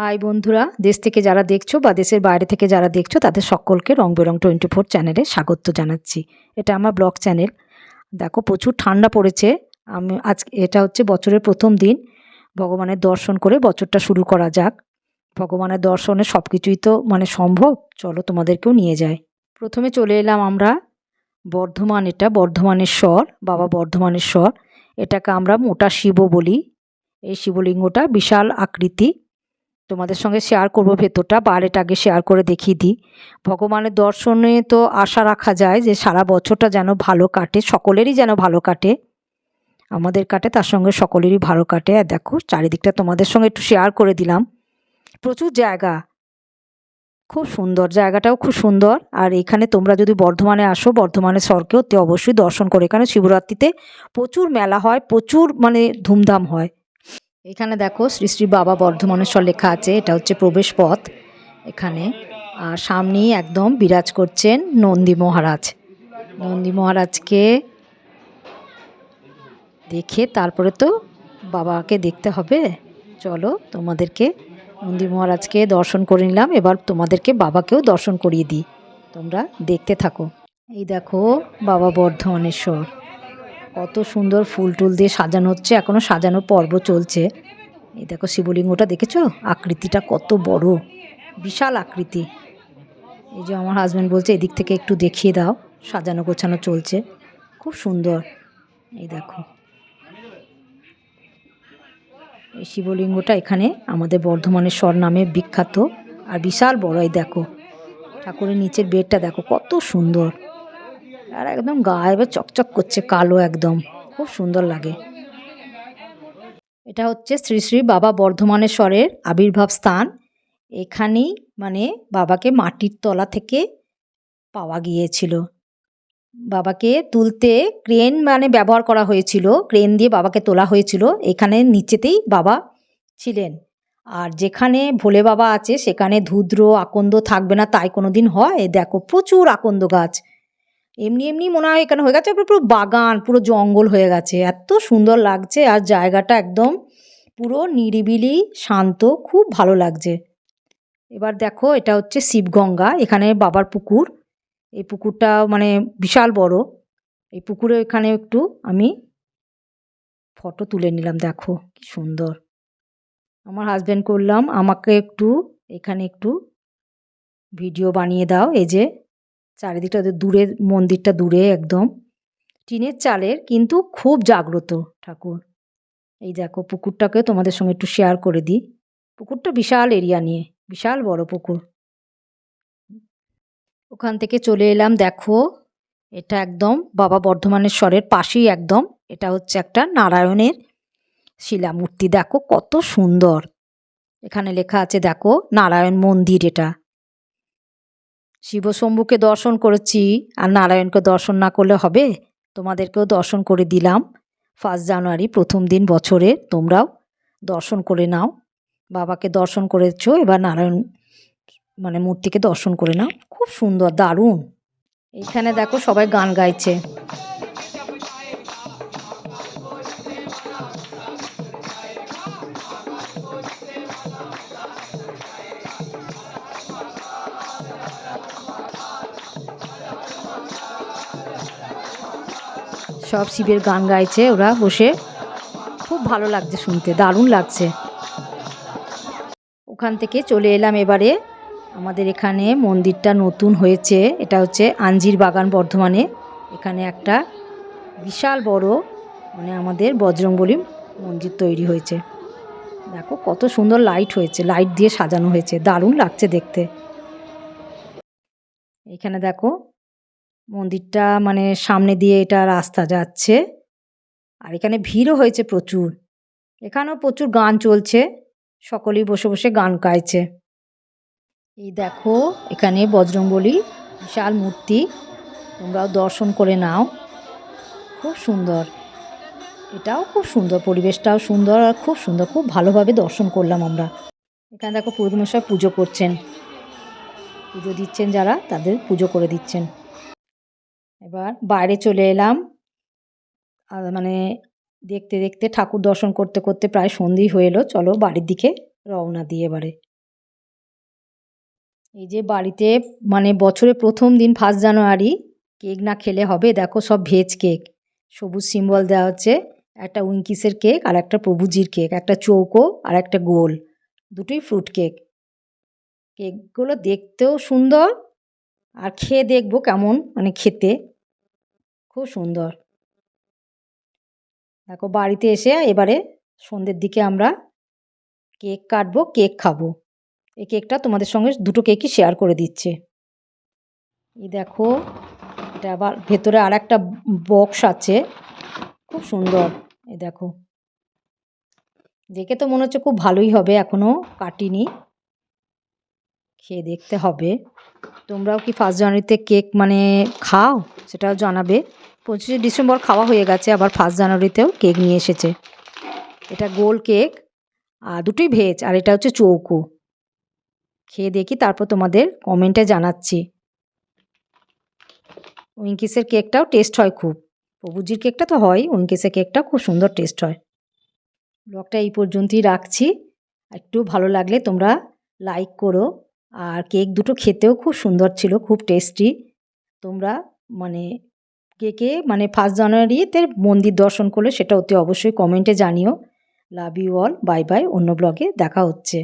High বন্ধুরা, দেশ থেকে যারা দেখছ বা দেশের বাইরে থেকে যারা দেখছ, তাদের সকলকে রং বেরং টোয়েন্টি ফোর চ্যানেলে স্বাগত জানাচ্ছি। এটা আমার ব্লগ চ্যানেল। দেখো, প্রচুর ঠান্ডা পড়েছে। আমি আজ, এটা হচ্ছে বছরের প্রথম দিন। ভগবানের দর্শন করে বছরটা শুরু করা যাক। ভগবানের দর্শনে সব কিছুই তো মানে সম্ভব। চলো তোমাদেরকেও নিয়ে যায় প্রথমে চলে এলাম আমরা বর্ধমান এটা বর্ধমানের স্বর বাবা বর্ধমানের স্বর এটাকে আমরা মোটা শিব বলি। এই শিবলিঙ্গটা বিশাল আকৃতি। তোমাদের সঙ্গে শেয়ার করব ভেতরটা বাইরেটা আগে শেয়ার করে দেখিয়ে দিই। ভগবানের দর্শনে তো আশা রাখা যায় যে সারা বছরটা যেন ভালো কাটে, সকলেরই যেন ভালো কাটে। আমাদের কাটে, তার সঙ্গে সকলেরই ভালো কাটে। আর দেখো, চারিদিকটা তোমাদের সঙ্গে একটু শেয়ার করে দিলাম। প্রচুর জায়গা। খুব সুন্দর, জায়গাটাও খুব সুন্দর। আর এখানে তোমরা যদি বর্ধমানে আসো, বর্ধমানের স্বরকেও তে অবশ্যই দর্শন করে। এখানে শিবরাত্রিতে প্রচুর মেলা হয়, প্রচুর মানে ধুমধাম হয়। এখানে দেখো শ্রী শ্রী বাবা বর্ধমানেশ্বর লেখা আছে, এটা হচ্ছে প্রবেশ পথ এখানে। আর সামনেই একদম বিরাজ করছেন নন্দী মহারাজ। নন্দী মহারাজকে দেখে তারপরে তো বাবাকে দেখতে হবে। চলো তোমাদেরকে, নন্দী মহারাজকে দর্শন করে নিলাম, এবার তোমাদেরকে বাবাকেও দর্শন করিয়ে দিই। তোমরা দেখতে থাকো। এই দেখো বাবা বর্ধমানেশ্বর। কত সুন্দর ফুল টুল দিয়ে সাজানো হচ্ছে এখনও সাজানো পর্ব চলছে। এই দেখো শিবলিঙ্গটা দেখেছ? আকৃতিটা কত বড়, বিশাল আকৃতি। এই যে আমার হাজব্যান্ড বলছে, এদিক থেকে একটু দেখিয়ে দাও, সাজানো গোছানো চলছে। খুব সুন্দর। এই দেখো। এই শিবলিঙ্গটা এখানে আমাদের বর্ধমানের স্বর নামে বিখ্যাত, আর বিশাল বড়, এই দেখো। ঠাকুরের নিচের বেডটা দেখো, কত সুন্দর। আর একদম গায়ে চকচক করছে, কালো একদম। খুব সুন্দর লাগে। এটা হচ্ছে শ্রী শ্রী বাবা বর্ধমানেশ্বরের আবির্ভাব স্থান। এখানেই মানে বাবাকে মাটির তলা থেকে পাওয়া গিয়েছিল। বাবাকে তুলতে ক্রেন মানে ব্যবহার করা হয়েছিল, ক্রেন দিয়ে বাবাকে তোলা হয়েছিল। এখানে নিচেতেই বাবা ছিলেন। আর যেখানে ভোলে বাবা আছে, সেখানে ধুদ্র আকন্দ থাকবে না, তাই কোনো দিন হয়? দেখো, প্রচুর আকন্দ গাছ। এমনি এমনি মনে হয় এখানে হয়ে গেছে পুরো বাগান, পুরো জঙ্গল হয়ে গেছে। এত সুন্দর লাগছে আর জায়গাটা একদম পুরো নিরিবিলি, শান্ত, খুব ভালো লাগছে। এবার দেখো, এটা হচ্ছে শিবগঙ্গা, এখানে বাবার পুকুর। এই পুকুরটা মানে বিশাল বড়। এই পুকুরে এখানে একটু আমি ফটো তুলে নিলাম, দেখো কি সুন্দর। আমার হাজব্যান্ড করলাম, আমাকে একটু, এখানে একটু ভিডিও বানিয়ে দাও, এই যে চারিদিকটা দূরে মন্দিরটা দূরে একদম। টিনের চালের কিন্তু খুব জাগ্রত ঠাকুর। এই দেখো, পুকুরটাকে তোমাদের সঙ্গে একটু শেয়ার করে দিই। পুকুরটা বিশাল এরিয়া নিয়ে, বিশাল বড় পুকুর। ওখান থেকে চলে এলাম, দেখো, এটা একদম বাবা বর্ধমানেশ্বরের পাশেই একদম। এটা হচ্ছে একটা নারায়ণের শিলা মূর্তি দেখো কত সুন্দর। এখানে লেখা আছে, দেখো, নারায়ণ মন্দির এটা। শিবশম্ভুকে দর্শন করেছি আর নারায়ণকে দর্শন না করলে হবে? তোমাদেরকেও দর্শন করে দিলাম। ফার্স্ট জানুয়ারি প্রথম দিন বছরে তোমরাও দর্শন করে নাও। বাবাকে দর্শন করেছ, এবার নারায়ণ মানে মূর্তিকে দর্শন করে নাও। খুব সুন্দর, দারুণ। এখানে দেখো সবাই গান গাইছে। সব শিবের গান গাইছে ওরা বসে। খুব ভালো লাগছে শুনতে, দারুণ লাগছে। ওখান থেকে চলে এলাম এবারে। আমাদের এখানে মন্দিরটা নতুন হয়েছে, এটা হচ্ছে আঞ্জির বাগান বর্ধমানে। এখানে একটা বিশাল বড় মানে আমাদের বজরংবলী মন্দির তৈরি হয়েছে। দেখো কত সুন্দর লাইট হয়েছে, লাইট দিয়ে সাজানো হয়েছে, দারুণ লাগছে দেখতে। এখানে দেখো মন্দিরটা মানে সামনে দিয়ে এটা রাস্তা যাচ্ছে। আর এখানে ভিড়ও হয়েছে প্রচুর। এখানেও প্রচুর গান চলছে। সকলেই বসে বসে গান গাইছে। এই দেখো, এখানে বজরংবলী বিশাল মূর্তি। তোমরাও দর্শন করে নাও। খুব সুন্দর। এটাও খুব সুন্দর, পরিবেশটাও সুন্দর আর খুব সুন্দর। খুব ভালোভাবে দর্শন করলাম আমরা। এখানে দেখো পুরোদমশাই পুজো করছেন। পুজো দিচ্ছেন যারা, তাদের পুজো করে দিচ্ছেন। এবার বাইরে চলে এলাম। আর মানে দেখতে দেখতে ঠাকুর দর্শন করতে করতে প্রায় সন্ধেই হয়ে এলো। চলো বাড়ির দিকে রওনা দিয়ে এবারে। এই যে বাড়িতে মানে বছরে প্রথম দিন ফার্স্ট জানুয়ারি, কেক না খেলে হবে। দেখো সব ভেজ কেক। সবুজ সিম্বল দেওয়া হচ্ছে। একটা উইঙ্কিসের কেক আর একটা প্রভুজির কেক। একটা চৌকো আর একটা গোল। দুটোই ফ্রুট কেক। কেকগুলো দেখতেও সুন্দর। আর খেয়ে দেখব কেমন মানে খেতে। খুব সুন্দর। দেখো বাড়িতে এসে এবারে সন্ধ্যের দিকে আমরা কেক কাটবো, কেক খাব। এই কেকটা তোমাদের সঙ্গে দুটো কেকই শেয়ার করে দিচ্ছে। এই দেখো, এটা আবার ভেতরে আর একটা বক্স আছে। খুব সুন্দর, এই দেখো। দেখে তো মনে হচ্ছে খুব ভালোই হবে এখনও কাটিনি। খেয়ে দেখতে হবে। তোমরাও কি ফার্স্ট জানুয়ারিতে কেক মানে খাও? সেটাও জানাবে। পঁচিশে ডিসেম্বর খাওয়া হয়ে গেছে, আবার ফার্স্ট জানুয়ারিতেও কেক নিয়ে এসেছে। এটা গোল কেক আর দুটোই ভেজ আর এটা হচ্ছে চৌকো। খেয়ে দেখি, তারপর তোমাদের কমেন্টে জানাচ্ছি। উইঙ্কিসের কেকটাও টেস্ট হয় খুব। প্রভুজির কেকটা তো হয়, উইঙ্কিসের কেকটাও খুব সুন্দর টেস্ট হয়। ব্লগটা এই পর্যন্তই রাখছি। একটু ভালো লাগলে তোমরা লাইক করো, আর কেক দুটো খেতেও খুব সুন্দর ছিল, খুব টেস্টি তোমরা মানে কে কে মানে ফার্স্ট জানুয়ারিতে মন্দির দর্শন করলে সেটা অতি অবশ্যই কমেন্টে জানিও। Love you all bye bye অন্য ব্লগে দেখা হচ্ছে।